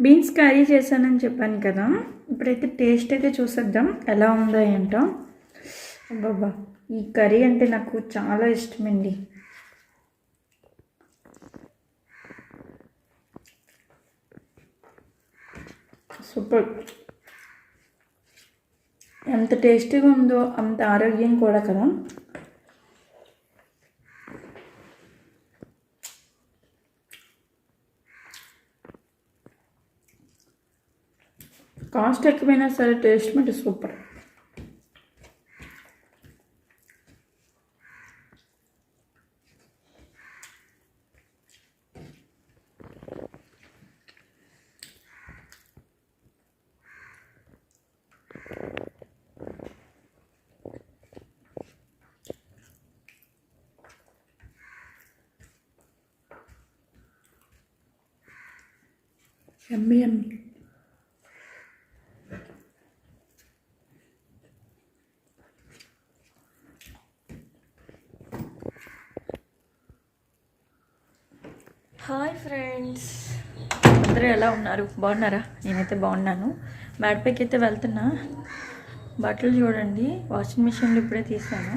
Beans curry చేశానని చెప్పాను కదా ఇప్పుడైతే టేస్ట్ అయితే చూసేద్దాం ఎలా ఉందో ఏంటో. అబ్బాబా ఈ కర్రీ అంటే నాకు చాలా ఇష్టమండి. సూపర్. ఎంత టేస్టీగా ఉందో అంత ఆరోగ్యం కూడా కదా. కాస్ట్ ఎక్కువైనా సరే టేస్ట్ మటు సూపర్ యమ్మీ యమ్మీ హాయ్ ఫ్రెండ్స్. అందరూ ఎలా ఉన్నారు? బాగున్నారా? నేనైతే బాగున్నాను. మేడపైకి అయితే వెళ్తున్నా. బట్టలు చూడండి. వాషింగ్ మిషన్లో ఇప్పుడే తీసాను.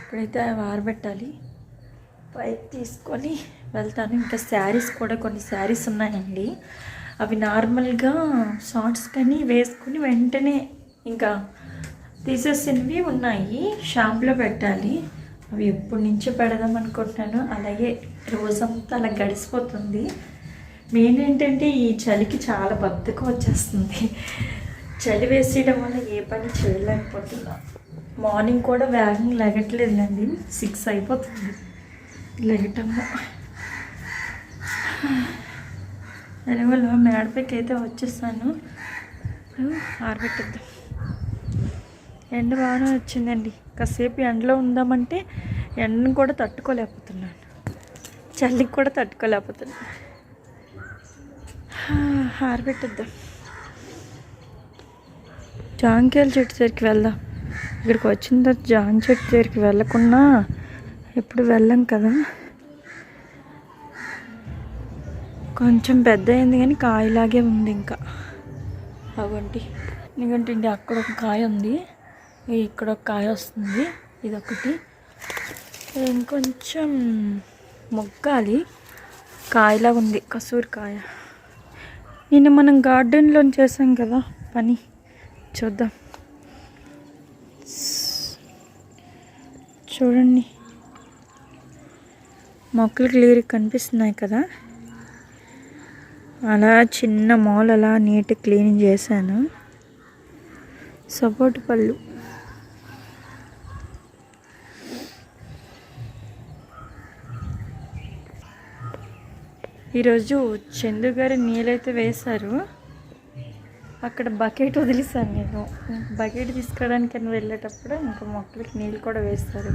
ఇప్పుడైతే అవి ఆరబెట్టాలి. పైకి తీసుకొని వెళ్తాను. ఇంకా శారీస్ కూడా కొన్ని శారీస్ ఉన్నాయండి. అవి నార్మల్గా షార్ట్స్ కానీ వేసుకుని వెంటనే ఇంకా తీసేసినవి ఉన్నాయి. షాంపులో పెట్టాలి. అవి ఎప్పటి నుంచో పెడదాం అనుకుంటున్నాను. అలాగే రోజంతా అలా గడిచిపోతుంది మెయిన్ ఏంటంటే ఈ చలికి చాలా బద్దకం వచ్చేస్తుంది. చలి వేసేయడం వల్ల ఏ పని చేయలేకపోతున్నా. మార్నింగ్ కూడా వేగంగా లెగట్లేదండి సిక్స్ అయిపోతుంది. లెగటము ఎలాగోలా మేడపైకి అయితే వచ్చేసాను. ఇప్పుడు ఎండ బాగానే వచ్చిందండి. కాసేపు ఎండలో ఉందామంటే ఎండను కూడా తట్టుకోలేకపోతున్నాను. చలికి కూడా తట్టుకోలేకపోతున్నాను. ఆరబెట్టేద్దాం. జాంకాయల చెట్టు దగ్గరికి వెళ్దాం. ఇక్కడికి వచ్చిన తర్వాత జాన్ చెట్టు దగ్గరికి వెళ్ళకుండా ఎప్పుడు వెళ్ళాం కదా. కొంచెం పెద్ద అయింది కానీ కాయలాగే ఉంది ఇంకా. అవంటి ఎందుకంటే అక్కడ ఒక కాయ ఉంది. ఇక్కడ ఒక కాయ వస్తుంది. ఇదొకటి. ఇంకొంచెం మొగ్గాలి. కాయలా ఉంది. కసూరి కాయ. నిన్న మనం గార్డెన్లో చేసాం కదా. పని. చూద్దాం. చూడండి. మొక్కలు క్లియర్ కనిపిస్తున్నాయి కదా. అలా చిన్న మాల్ అలా నీట్ క్లీన్ చేశాను. సపోర్ట్ పళ్ళు. ఈరోజు చందు గారు నీళ్ళైతే వేశారు. అక్కడ బకెట్ వదిలేసాను నేను. బకెట్ తీసుకురావడానికి వెళ్ళేటప్పుడు ఇంకా మొక్కలకి నీళ్ళు కూడా వేస్తారు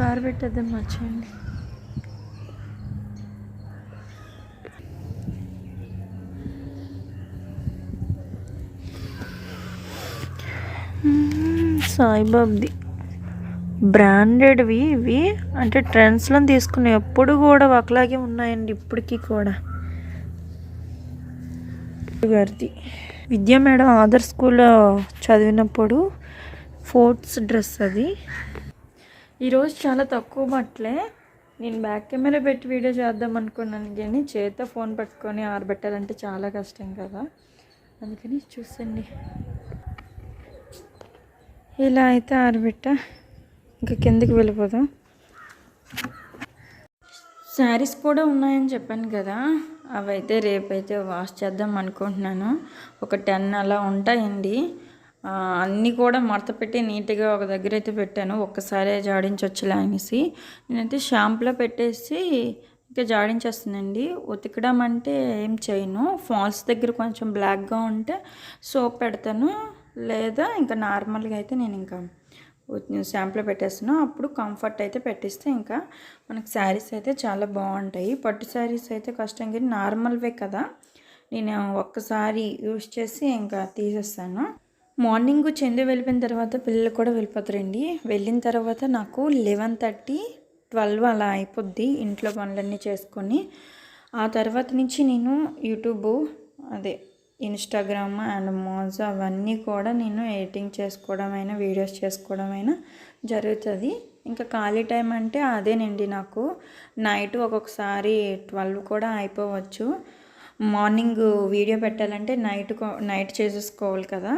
వారబెట్టేద్దాం మర్చేయండి సాయిబాబ్ది. బ్రాండెడ్వి ఇవి. అంటే ట్రెండ్స్లో తీసుకుని ఎప్పుడు కూడా ఒకలాగే ఉన్నాయండి ఇప్పటికీ కూడా. గారిది. విద్యా మేడం ఆదర్ స్కూల్లో చదివినప్పుడు ఫోర్త్స్ డ్రెస్ అది. ఈరోజు చాలా తక్కువ బట్టలే. నేను బ్యాక్ కెమెరా పెట్టి వీడియో చేద్దాం అనుకున్నాను కానీ చేత ఫోన్ పట్టుకొని ఆరబెట్టాలంటే చాలా కష్టం కదా. అందుకని చూసండి. ఇలా అయితే ఆరబెట్ట. ఇంకా కిందకి వెళ్ళిపోదాం. శారీస్ కూడా ఉన్నాయని చెప్పాను కదా అవైతే రేపైతే వాష్ చేద్దాం అనుకుంటున్నాను. ఒక టెన్ అలా ఉంటాయండి. అన్నీ కూడా మడత పెట్టి నీట్గా ఒక దగ్గర అయితే పెట్టాను. ఒక్కసారే జాడించవచ్చులే అనేసి. నేనైతే షాంపులో పెట్టేసి ఇంకా జాడించేస్తుందండి ఉతకడం అంటే ఏం చేయను. ఫాల్స్ దగ్గర కొంచెం బ్లాక్గా ఉంటే సోప్ పెడతాను. లేదా ఇంకా నార్మల్గా అయితే నేను ఇంకా శాంపుల్ పెట్టేస్తాను అప్పుడు కంఫర్ట్ అయితే పెట్టిస్తే ఇంకా మనకు శారీస్ అయితే చాలా బాగుంటాయి. పట్టు శారీస్ అయితే కష్టం కానీ నార్మల్వే కదా. నేను ఒక్కసారి యూస్ చేసి ఇంకా తీసేస్తాను. మార్నింగ్ చెందు వెళ్ళిపోయిన తర్వాత పిల్లలు కూడా వెళ్ళిపోతారండి. వెళ్ళిన తర్వాత నాకు లెవెన్ థర్టీ ట్వెల్వ్ అలా అయిపోద్ది ఇంట్లో పనులన్నీ చేసుకొని. ఆ తర్వాత నుంచి నేను యూట్యూబ్ అదే ఇన్స్టాగ్రామ్ అండ్ మోజ్ అవన్నీ కూడా నేను ఎడిటింగ్ చేసుకోవడం అయినా వీడియోస్ చేసుకోవడం అయినా జరుగుతుంది. ఇంకా ఖాళీ టైం అంటే అదేనండి నాకు. నైట్ ఒక్కొక్కసారి ట్వెల్వ్ కూడా అయిపోవచ్చు. మార్నింగ్ వీడియో పెట్టాలంటే నైట్ నైట్ చేసేసుకోవాలి కదా.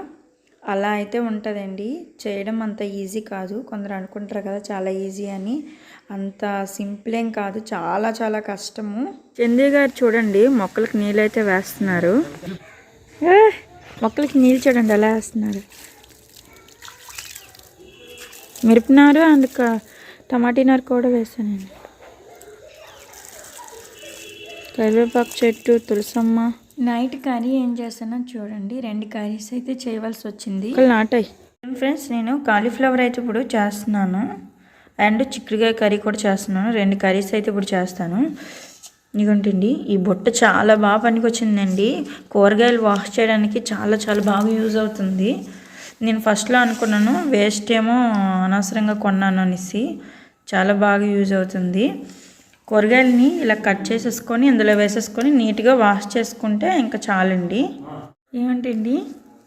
అలా అయితే ఉంటుందండి. చేయడం అంత ఈజీ కాదు. కొందరు అనుకుంటారు కదా చాలా ఈజీ అని. అంత సింపుల్ ఏం కాదు. చాలా చాలా కష్టము. చందీ గారు చూడండి మొక్కలకు నీళ్ళైతే వేస్తున్నారు. మొక్కలకి నీళ్ళు చూడండి ఎలా వేస్తున్నారు. మిరపనారు అండ్ క- టమాటీ నారు కూడా వేసానండి. కరివేపాకు చెట్టు తులసమ్మ. నైట్ కర్రీ ఏం చేస్తానో చూడండి. రెండు కర్రీస్ అయితే చేయవలసి వచ్చింది. నాటాయి. ఫ్రెండ్స్ నేను కాలీఫ్లవర్ అయితే ఇప్పుడు చేస్తున్నాను. అండ్ చిక్కుడుకాయ కర్రీ కూడా చేస్తున్నాను. రెండు కర్రీస్ అయితే ఇప్పుడు చేస్తాను. ఇదిగోంటండి ఈ బుట్ట చాలా బాగా పనికొచ్చిందండి. కూరగాయలు వాష్ చేయడానికి చాలా చాలా బాగా యూజ్ అవుతుంది. నేను ఫస్ట్లో అనుకున్నాను వేస్ట్ ఏమో అనవసరంగా కొన్నాను అనేసి చాలా బాగా యూజ్ అవుతుంది. కూరగాయలని ఇలా కట్ చేసేసుకొని ఇందులో వేసేసుకొని నీట్గా వాష్ చేసుకుంటే ఇంకా చాలండి. ఏమంటండి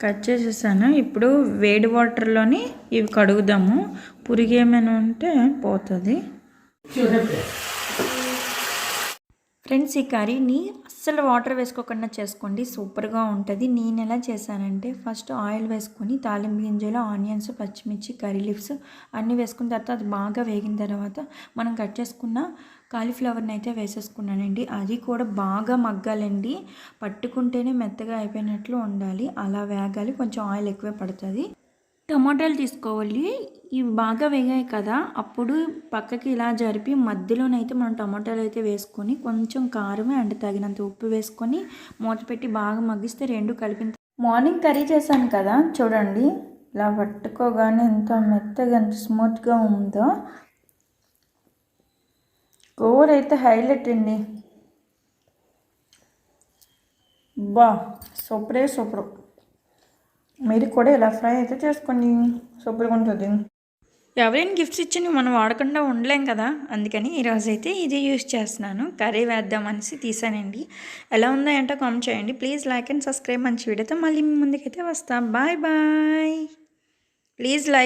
కట్ చేసేసాను. ఇప్పుడు వేడి వాటర్లోని ఇవి కడుగుదాము. పురుగు ఏమైనా ఉంటే పోతుంది. ఫ్రెండ్స్ ఈ కర్రీని అస్సలు వాటర్ వేసుకోకుండా చేసుకోండి. సూపర్గా ఉంటుంది. నేను ఎలా చేశానంటే ఫస్ట్ ఆయిల్ వేసుకొని తాలింపు గింజలు ఆనియన్స్ పచ్చిమిర్చి కర్రీ లీవ్స్ అన్నీ వేసుకున్న తర్వాత అది బాగా వేగిన తర్వాత మనం కట్ చేసుకున్న కాలీఫ్లవర్ని అయితే వేసేసుకున్నానండి. అది కూడా బాగా మగ్గాలండి. పట్టుకుంటేనే మెత్తగా అయిపోయినట్లు ఉండాలి. అలా వేగాలి. కొంచెం ఆయిల్ ఎక్కువే పడుతుంది. టమాటాలు తీసుకోవాలి. ఇవి బాగా వేగాయి కదా. అప్పుడు పక్కకి ఇలా జరిపి మధ్యలోనైతే మనం టమాటాలు అయితే వేసుకొని కొంచెం కారం అండ్ తగినంత ఉప్పు వేసుకొని మూత పెట్టి బాగా మగ్గిస్తే రెండు కలిపిన మార్నింగ్ కర్రీ చేశాను కదా. చూడండి. ఇలా పట్టుకోగానే ఎంత మెత్తగా ఎంత స్మూత్గా ఉందో. కూర అయితే హైలైట్ అండి. బా! సూపరే సూపరు. మీరు కూడా ఇలా ఫ్రై అయితే చేసుకోండి. సూపర్గా ఉంటుంది. ఎవరైనా గిఫ్ట్స్ ఇచ్చి మనం వాడకుండా ఉండలేం కదా. అందుకని ఈరోజు అయితే ఇది యూస్ చేస్తున్నాను. కర్రీ వేద్దాం అనేసి తీసానండి. ఎలా ఉందో ఏంటో కామెంట్ చేయండి. ప్లీజ్ లైక్ అండ్ సబ్స్క్రైబ్ మంచి వీడియోతో మళ్ళీ మీ ముందుకైతే వస్తాం. Bye bye. Please like